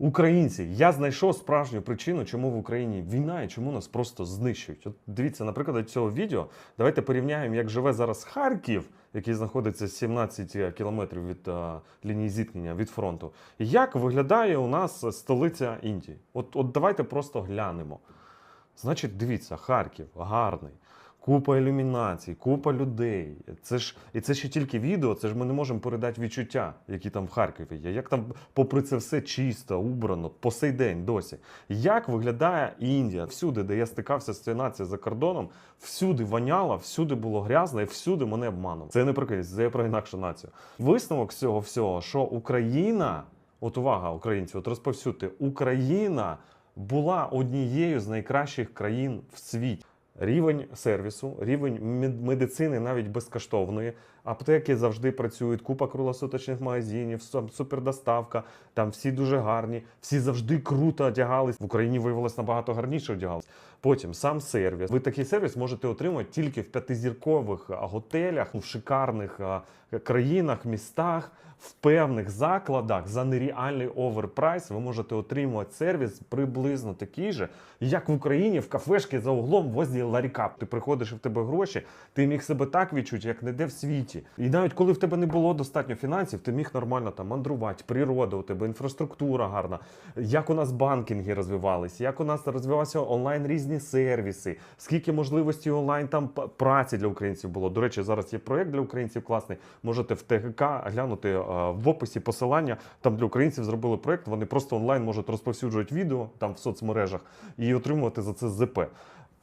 Українці, я знайшов справжню причину, чому в Україні війна і чому нас просто знищують. От дивіться, наприклад, цього відео. Давайте порівняємо, як живе зараз Харків, який знаходиться 17 кілометрів від е, лінії зіткнення від фронту. Як виглядає у нас столиця Індії? От, от давайте просто глянемо. Значить, дивіться, Харків гарний. Купа ілюмінацій, купа людей. Це ж і це ще тільки відео. Це ж ми не можемо передати відчуття, які там в Харкові є. Як там, попри це все чисто, убрано, по сей день досі. Як виглядає Індія? Всюди, де я стикався з цією нацією за кордоном, всюди воняло, всюди було грязно і всюди мене обманули. Це не про кись, це про інакшу націю. Висновок цього всього, що Україна, от увага, українці, от розповсюдьте, Україна була однією з найкращих країн в світі. Рівень сервісу, рівень медицини навіть безкоштовної. Аптеки завжди працюють, купа круглосуточних магазинів, супердоставка. Там всі дуже гарні, всі завжди круто одягались. В Україні виявилось набагато гарніше одягались. Потім сам сервіс. Ви такий сервіс можете отримати тільки в п'ятизіркових готелях, в шикарних країнах, містах, в певних закладах за нереальний оверпрайс. Ви можете отримувати сервіс приблизно такий же, як в Україні в кафешки за углом возле ларіка. Ти приходиш і в тебе гроші, ти міг себе так відчути, як ніде в світі. І навіть коли в тебе не було достатньо фінансів, ти міг нормально там мандрувати, природа у тебе, інфраструктура гарна, як у нас банкінги розвивалися, як у нас розвивалися онлайн різні сервіси, скільки можливостей онлайн там праці для українців було. До речі, зараз є проєкт для українців класний. Можете в ТГК глянути е, в описі посилання. Там для українців зробили проєкт. Вони просто онлайн можуть розповсюджувати відео там в соцмережах і отримувати за це ЗП.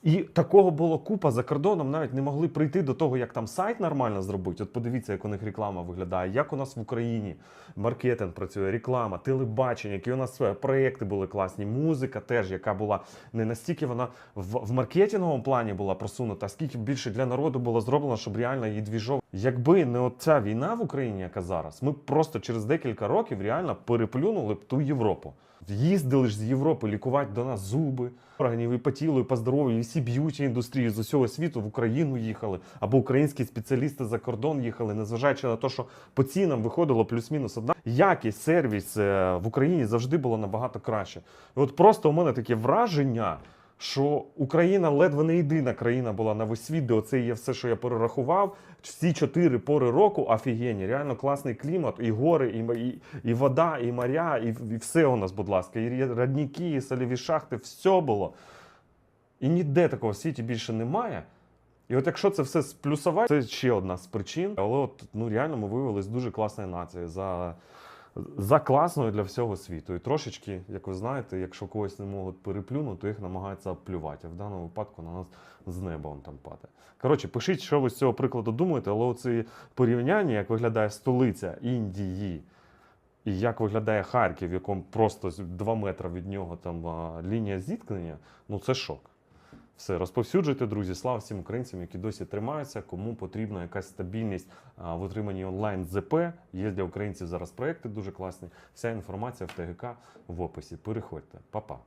І такого було купа за кордоном, навіть не могли прийти до того, як там сайт нормально зробити. От подивіться, як у них реклама виглядає, як у нас в Україні маркетинг працює, реклама, телебачення, які у нас проекти були класні, музика теж, яка була не настільки вона в, в маркетинговому плані була просунута, а скільки більше для народу було зроблено, щоб реально її двіжов. Якби не оця війна в Україні, яка зараз, ми просто через декілька років реально переплюнули б ту Європу. Їздили ж з Європи лікувати до нас зуби, органів і по тілу, і по здоров'ю, і всі б'юті індустрії з усього світу в Україну їхали, або українські спеціалісти за кордон їхали, незважаючи на те, що по цінам виходило плюс-мінус одна. Якість, сервіс е, в Україні завжди було набагато краще. І от просто у мене таке враження. Що Україна ледве не єдина країна була на весь світ, де оце є все, що я перерахував. Всі чотири пори року офігенні, реально класний клімат, і гори, і, і, і вода, і моря, і, і все у нас, будь ласка, і родники, і соліві шахти, все було. І ніде такого в світі більше немає. І от якщо це все сплюсувати, це ще одна з причин. Але от ну реально ми виявилися дуже класною нацією за, за класною для всього світу. І трошечки, як ви знаєте, якщо когось не можуть переплюнути, то їх намагаються обплювати. А в даному випадку на нас з неба он там падає. Коротше, пишіть, що ви з цього прикладу думаєте, але оці порівняння, як виглядає столиця Індії. І як виглядає Харків, в якому просто 2 метри від нього там лінія зіткнення, ну це шок. Все, розповсюджуйте, друзі. Слава всім українцям, які досі тримаються. Кому потрібна якась стабільність в отриманні онлайн ЗП. Є для українців зараз проекти дуже класні. Вся інформація в ТГК в описі. Переходьте, Па-па.